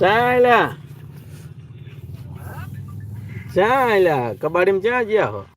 ચાલ્યા. ચાલ્યા. કબાડીમાં ક્યાં ગયા હો?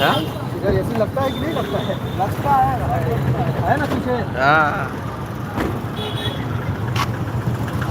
इधर ऐसे लगता है कि नहीं लगता है लगता है है ना पीछे હા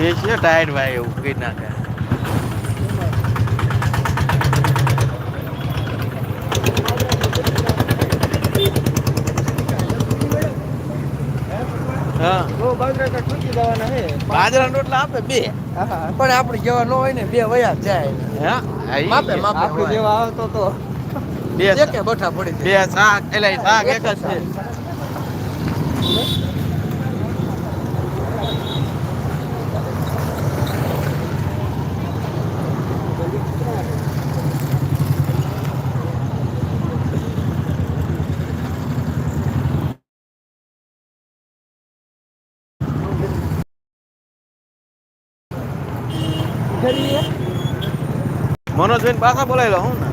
એ છે ટાયર ભાઈ એવું કઈ નાખે હા वो बाजरा का ठुकी दवाना है બાજરાના રોટલા આપે બે હા પણ આપણે જેવા ન હોય ને બે વયા જ જાય હા આ ઈ માપે છે. માપે આપણે જેવા આવતો તો બે એકે બઠા પડી બે શાક એટલે શાક એક જ છે. મનોજબેન પાછા બોલાયેલા હું ને.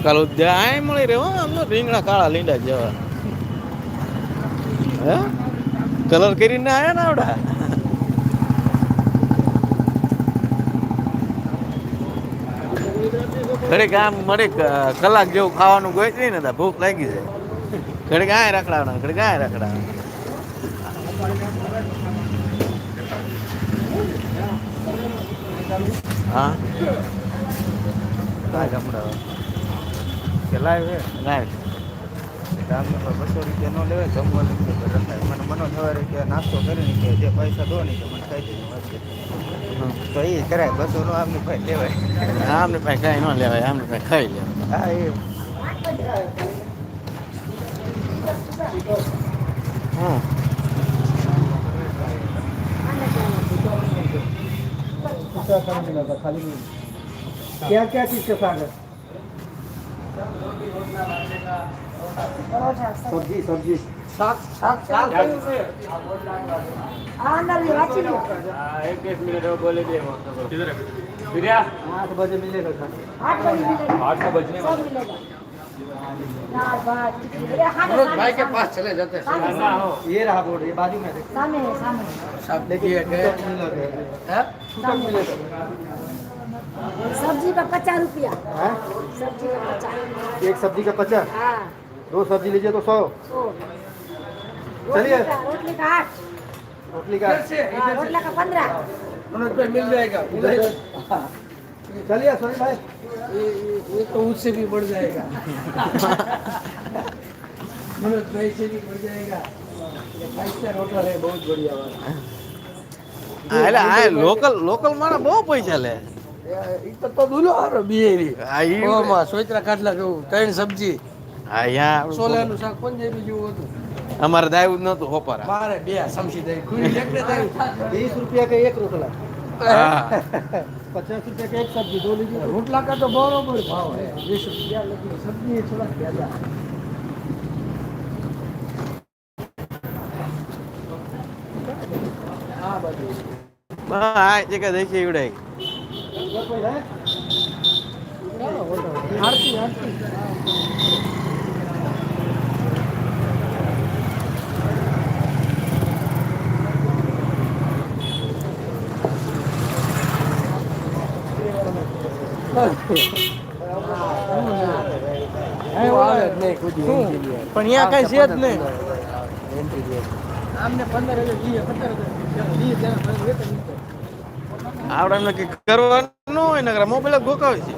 બકાલ ઉદ્યા આય મળી રહ્યો આમ તો રીંગણા કાળા લીંડા જેવા. હે? કલર કરીને આયા ને આવડા? ઘડીક આમ મળી કલાક જેવું ખાવાનું ગોઈ ને ભૂખ લાગી જાય. ઘડીક આય રખડાવના, ઘડીક આય રખડાવના. હા? આ ગામડા કે લાઈવ હે લાઈવ ગામને પર બસો રૂપિયા ન લેવાય જમવાનું કે રખાય મને મનો સવારે કે નાસ્તો કરીને કે જે પૈસા દો નહીં કે મને ખાઈ દેજો વાંચે તો એ કરાય બસો નો આમની ભાઈ લેવાય આમને પાસે કાંઈ ન લેવાય આમને પાસે ખાઈ લેવાય હા એ હમ दूसरा खाना मिला था खाली नहीं क्या क्या चीज़ के साथ है सब्ज़ी सब्ज़ी। શાક શાક શાક અંદર વાંચી લો હા 21 મિનિટ હવે બોલે દે કિધર હે सूर्या 8 बजे मिलेगा खाना 8 बजे मिलेगा। 8 बजे सब मिलेगा। भाई के पास चले जाते हैं। ये रहा बोर्ड ये बाजू में सामने सामने देखिए मिलेगा। सब्ज़ी का पचास रुपया। हाँ? सब्ज़ी का पचास। एक सब्ज़ी का पचास? हाँ। दो सब्ज़ी लीजिए तो सौ। चलिए। रोटली का आठ। रोटली का हाँ, रोटला का पंद्रह। मिल जाएगा। चलिए सोनी भाई। ये तो उससे भी बढ़ जाएगा। मनोज भाई से भी बढ़ जाएगा। फाइव होटल है बहुत बढ़िया वाला। लोकल लोकल मारा बहुत पैसा ले। તો દુલો જેવું ત્રણ સબ્જી અહીંયા સોલાનું શાક પણ જેવી જેવું હતું અમારે દાયું નતું હોપર મારે બે સમસી દઈ ખુલી એકને દઈ વીસ રૂપિયા કે એક રોટલા પચાસ રૂપિયા કે એક સબ્જી દો લીધી રોટલા કા તો બરોબર ભાવ હે વીસ રૂપિયા લગી સબ્જી થોડા પહેલા હા જે કે દેખી ઉડાઈ. આરતી આરતી પણ અહીંયા કઈ છે જ નહીં. આવડે એમને કઈ કરવાનું? ન હોય ને મોબાઈલ ગોકાવે છે.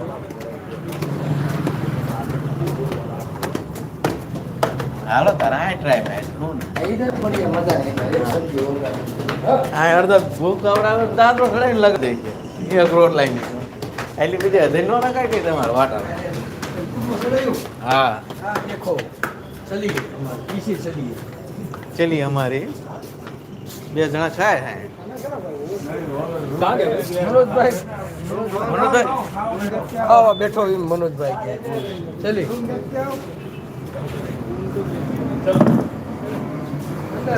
હાલો તારા ટ્રાય ભાઈ. હું હા ભૂખ આવડાવે દાદરો ખડાઈને છે. Road line. એટલે બધી હૃદય નો ના કાઢી તમારે હા. દેખો ચલી પીસી ચલી અમારી. બે જણા ખાય હે. મનોજભાઈ? આવા બેઠો એમ મનોજભાઈ કે. ચલી.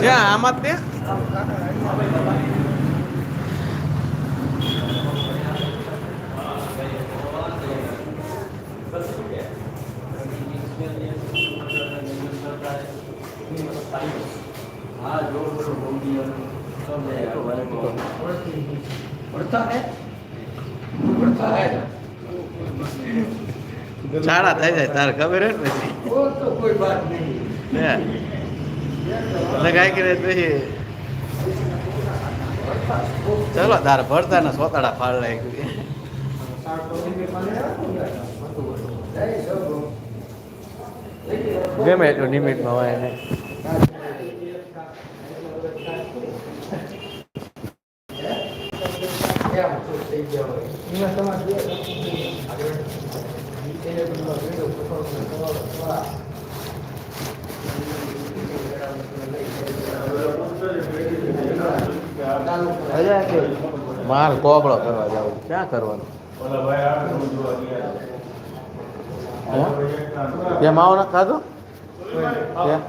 જ્યાં આમાં તે દાડા થઈ જાય તારે ખબર જ નથી કાંઈ કરે પછી? ચલો તારે ભરતા ને સોતાડા ફાળ રાખી ગમે એટલું નિમિટમાં હોય એને. Yeah, માલ કોબળો કરવા જાવ. ક્યાં કરવાનું? ત્યાં માવો ના ખાધો? ત્યાં?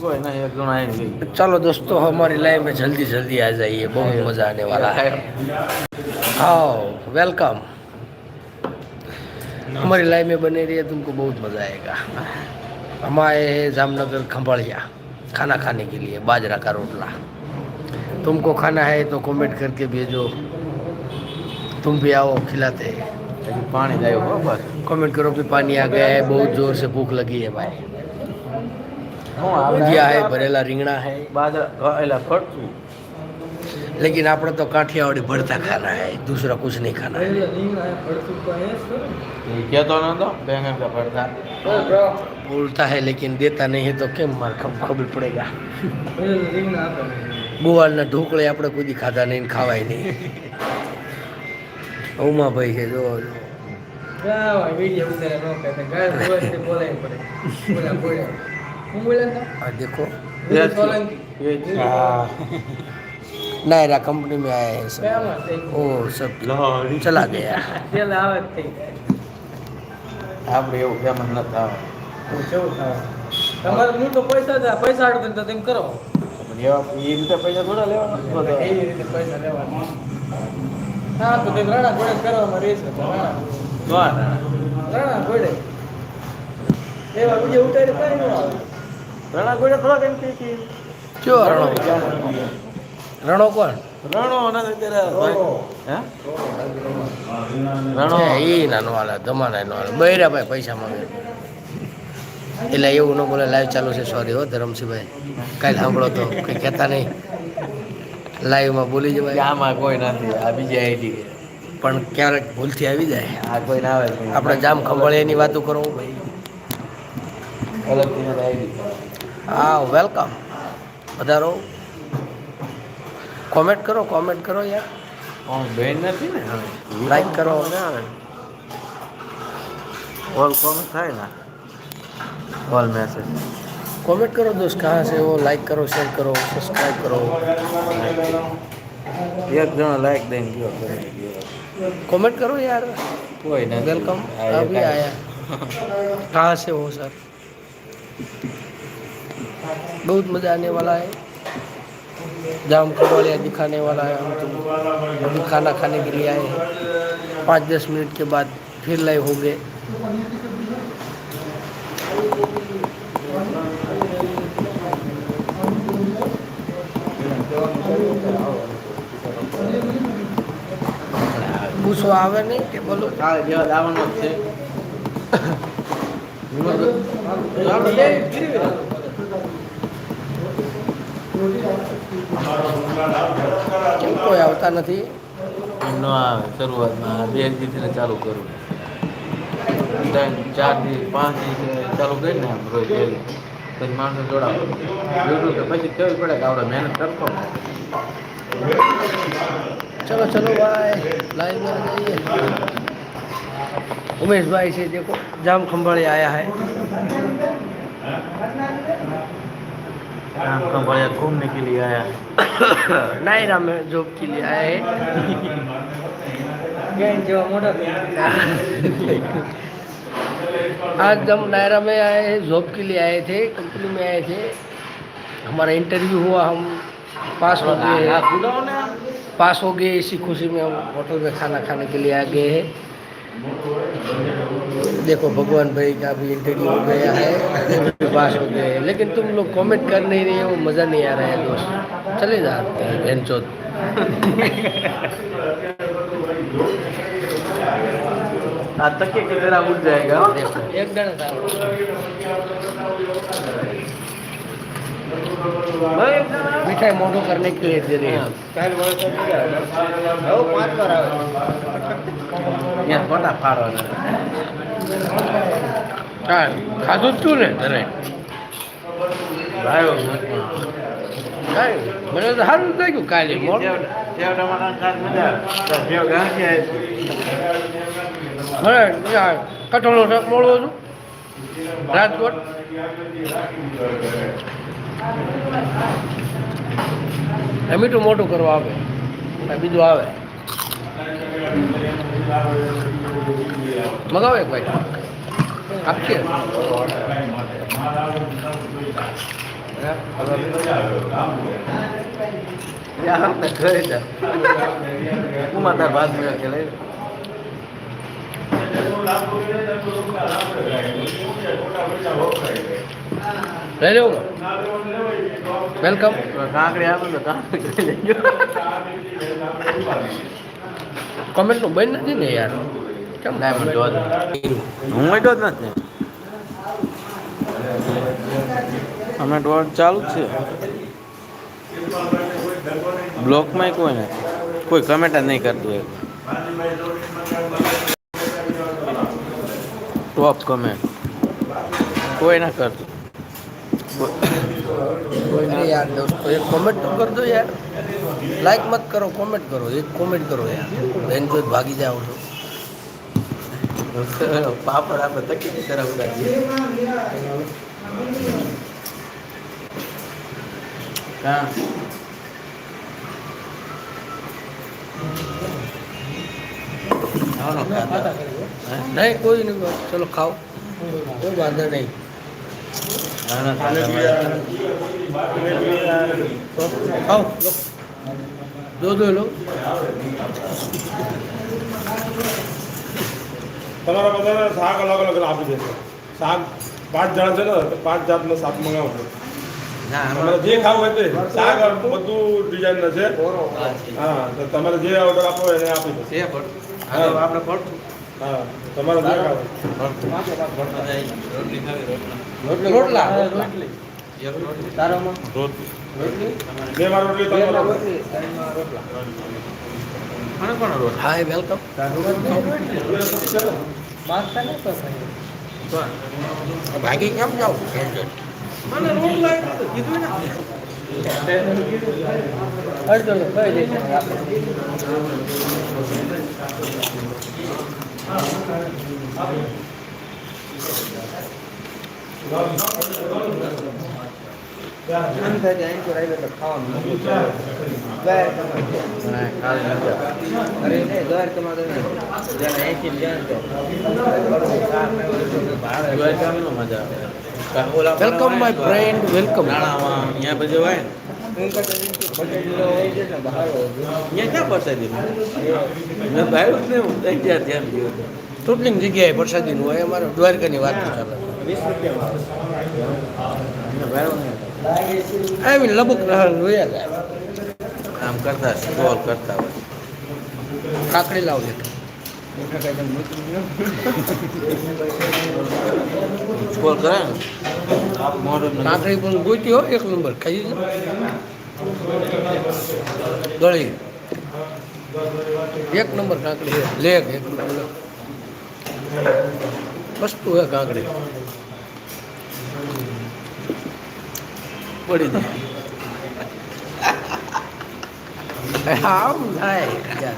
कोई ना एक जन आए गई चलो दोस्तों हमारी लाइफ में जल्दी जल्दी आ जाइए बहुत मज़ा आने वाला है आओ वेलकम हमारी लाइफ में बने रहिए तुमको बहुत मज़ा आएगा हम आए हैं जामनगर खंभाड़िया खाना खाने के लिए बाजरा का रोटला तुमको खाना है तो कमेंट करके भेजो तुम भी आओ खिलाते हैं अभी पानी जाए हो बस कमेंट करो कि पानी आ गया है बहुत जोर से भूख लगी है भाई હું भुजिया है भरेला રીંગણા है બાજરા એલા ફરતું लेकिन આપણે तो काठियावाड़ी भरता खाना है दूसरा कुछ नहीं खाना है એ કહેતો નતો બેંગન का भरता बोलता है लेकिन देता नहीं है तो કેમ મારે ખબ- ખબર પડેગા ગુવાળના ઢોકળે આપણે કોઈ દી ખાધા નહીં ને ખાવાય નહીં ઉમાભાઈ છે જો જો. આ देखो नायरा कंपनी में आए हैं सब ओ सब चला गया આપણે એવું ફેમસ નથી આવે તમારે હું તો પૈસા દે પૈસા આડો તો તેમ કરો પણ એ રીતે પૈસા થોડા લેવાના એ રીતે પૈસા લેવાના હા તો તે રાણા ઘોડે કરવામાં રહેશે રાણા રાણા ઘોડે બીજે ઉતારી પાડી ન આવે ઘોડે થોડાક એમ કે કે કયો રણો રણો કોણ રણો અત્યારે હે રણો એ નાનો હાલે ધમાના નો હાલે બૈરા ભાઈ પૈસા માંગે એટલે એવું ન બોલે લાઈવ ચાલુ છે સોરી હો ધરમસિંહભાઈ. કાંઈ સાંભળો તો કંઈ કહેતા નહીં. લાઈવમાં બોલી જવાય. આમાં કોઈ નથી આ બીજી આઈડી પણ ક્યારેક ભૂલથી આવી જાય. આ કોઈ ના આવે આપણે જામ ખંભાળિયાની વાતો કરો. ભાઈ હા વેલકમ વધારો. કોમેન્ટ કરો કોમેન્ટ કરો યાર. બેન નથી ને? લાઈક કરો. ઓલ કોમેન્ટ થાય ને? ઓલ મેસેજ कमेंट करो दोस्त कहाँ से हो लाइक करो शेयर करो सब्सक्राइब करो એક જણો લાઈક દઈને ગયો કરી ગયો कमेंट करो यार કોઈ નથી वेलकम આ એક अभी आया कहाँ से हो सर बहुत मज़ा आने वाला है जाम खबड़िया दिखाने वाला है हम तुम अभी खाना खाने के लिए आए हैं पाँच दस मिनट के बाद फिर लाइव हो गए આવે નહીં કે બોલો? જ છે. કોઈ આવતા નથી? એમ ન આવે શરૂઆતમાં બે એક ચાલુ કરું. ત્રણ ચાર દી પાંચ દી ચાલુ કરીને આમ રોજ ડેલી પછી માણસો જોડાવો યુટ્યુબ તો પછી કેવું પડે કે આપણે મહેનત કરતો ને. चलो चलो भाई लाइव में आ जाइए उमेश भाई से देखो जाम खंबाड़ी आया है आम का बढ़िया घूमने के लिए आया नायरा में जॉब के लिए आए हैं ગેન જેવા મોટા आज हम नायरा में आए हैं जॉब के लिए आए थे कंपनी में आए थे हमारा इंटरव्यू हुआ हम पास हो गए पास हो गए इसी खुशी में हम होटल में खाना खाने के लिए आ गए हैं देखो भगवान भाई का भी इंटरव्यू हो गया है पास हो गए लेकिन तुम लोग कमेंट कर नहीं रहे हो मज़ा नहीं आ रहा है दोस्त चले जाते हैं बहन चौथ आ तकिए की तरह उठ जाएगा देखो એક દાણા સારું मिठाई मोटो करने के लिए दे रहे हैं यहाँ फोटा फाड़वाना હા ખાધું જ તું ને તને ભાઈઓ મતમાં. કાંઈ મને તો સારું લાગ્યું કાલે મોડ ત્યાં કઠોળનું શાક મળવું હતું રાજકોટ. મીઠું મોટું કરવા આવે. બીજું આવે. મગાવે એક ભાઈ. આપશે ઉમા તાર ભાત મેળા કે લઈ વેલકમ કાંકડી આપે તો. કમેન્ટનું બંધ નથી ને યાર. કેમ? ના હું એટલો જ નથી. અમે ડોર ચાલુ જ છે. બ્લોકમાં કોઈ ને કોઈ કમેન્ટ જ નહીં કરતું એક ટોપ કમેન્ટ કોઈ ના કરતું યાર દોસ્તો એક કોમેન્ટ તો કરજો યાર. લાઈક મત કરો કોમેન્ટ કરો એક કોમેન્ટ કરો યાર. બેન જો ભાગી જાઓ છો. પાપડ આપણે તકીની તરફ ઉડાડીએ હા. હે? નહીં કોઈ નહીં ચલો ખાઓ. કોઈ વાંધો નહીં. ખાઓ લો. દો દો લો. તમારા બધાને શાક અલગ અલગ આપી દેશે શાક પાંચ જણા છે ને તો પાંચ જાતનો શાક મંગાવજો ના તમારે જે ખાવું હોય તે. શાક બધું ડિઝાઇન છે. હા તો તમારે જે ઓર્ડર આપો હોય એને આપી દો. છે પણ હા. તો આપણે પડતું હા તમારે રોટલી ખાવી રોટલા. રોટલા. રોટલી. એક રોટલી. તારામાં? બે વાર રોટલી તમારે. કોને કોને રોટલી? હા એ વેલકમ માગતા નહીં પસંદ ભાગી કેમ જાઓ? અડધો લો કહી દઈશ આપણે હા ખાલી નથી વેલકમ માય ફ્રેન્ડ વેલકમ નાણામાં. અહીંયા બધું હોય ટોટલિંગ જગ્યાએ પ્રસાદીનું હોય? અમારે દ્વારકાની વાત ચાલે. લબુક રહન જોયા જાય આમ કરતા સ્ટોલ કરતા હોય. કાકડી લાવજે કરે મોઢું ને. કાકડી પણ ગોતી હો એક નંબર. ખાઈ ગળી. એક નંબર કાંકડી લેખ એક નંબર. વસ્તુ હે કાંકડી. પડી જાય આમ થાય.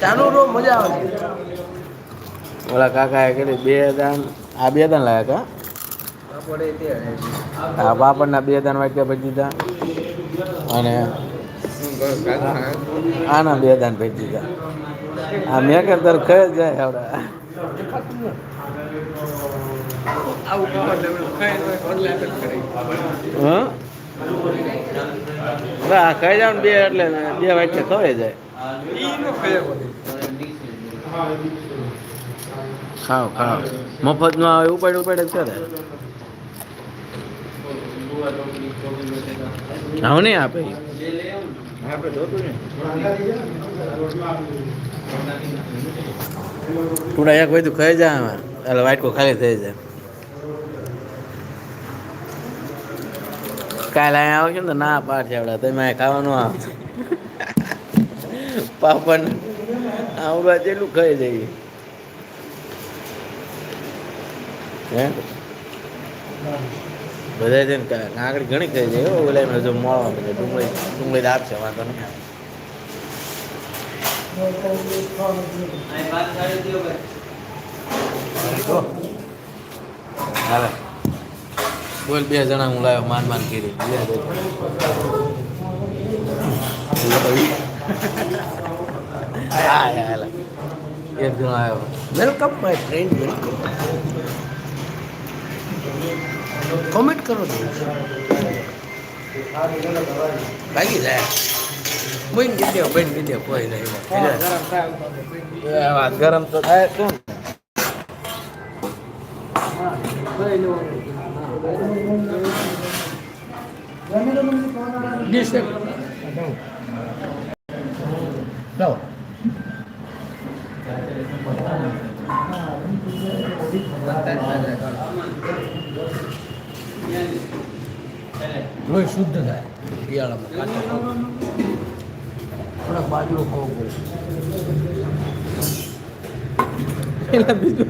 ચાલુ રો મજા આવે ઓલા કાકાએ કરી બે દાન આ બે દાન લાયા કા આ પાપડના બે દાન વાગ્યા પછી દીધા અને આના બે દાન પછી દીધા આ મેં કે તર ખે જાય આવડે. હા? ખાઈ જાવ બે, એટલે બે વાગે ખવાઈ જાય. ખાવ ખાવ મફત નો આવે ઉપાડ ઉપાડ જ કરે હવે નહીં આપે. ઈ. થોડા એક બધું ખાઈ જાય આમાં એટલે વાટકો ખાલી થઈ જાય. કાલે અહીંયા આવશે ને તો ના પાડ છે તમે ખાવાનું આવે પાપડ આવડા જેટલું ખાઈ જઈએ. હે? બધા છે ને કા- કાંકરી ઘણી ખાઈ જાય હો ઓલા એમને જો મળવા મળે ડુંગળી ડુંગળી તો આપશે વાંધો નહીં આવે હાલે બોલ બે જણા હું લાવ્યો માન માન કરી બે બે. હા હાલે એક જણો આવ્યો welcome my friend welcome comment કરો તો લાગી જાય. બેન કીધે બેન કીધે કોઈ નહીં. એ વાત ગરમ તો થાય શું? ડીશ લાવો લોહી શુદ્ધ થાય. શિયાળામાં થોડાક બાજરો ખાવો પડે. પેલા બીજું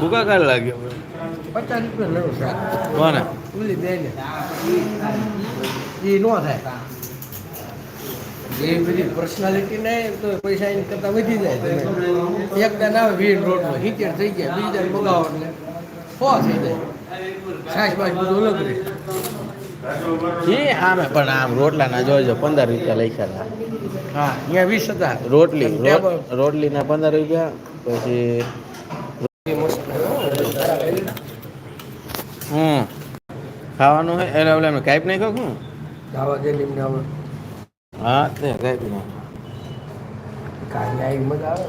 ભૂકા કાઢ લાગ્યો પચાસ રૂપિયા લેવું શાક. કોને? બેને. એ નો થાય. એ બધી પર્સનાલિટી ને તો પૈસા એની કરતાં વધી જાય તમે એક દાન આવે વીર રોડમાં હિચેર થઈ ગયા બીજી દાન મગાવો એટલે ફો થઈ જાય. સાસ પાસ બધું અલગ રહે. એ પણ આમ રોટલાના જોજો પંદર રૂપિયા લખ્યા હતા. હા અહીંયા વીસ હતા. રોટલી રોટલીના પંદર રૂપિયા પછી હમ. ખાવાનું હોય એટલે એમને કાંઈ નહીં ખાવ દાવા જે નિમને હા તે કાંઈ નહીં કાંઈ આવી મજા આવે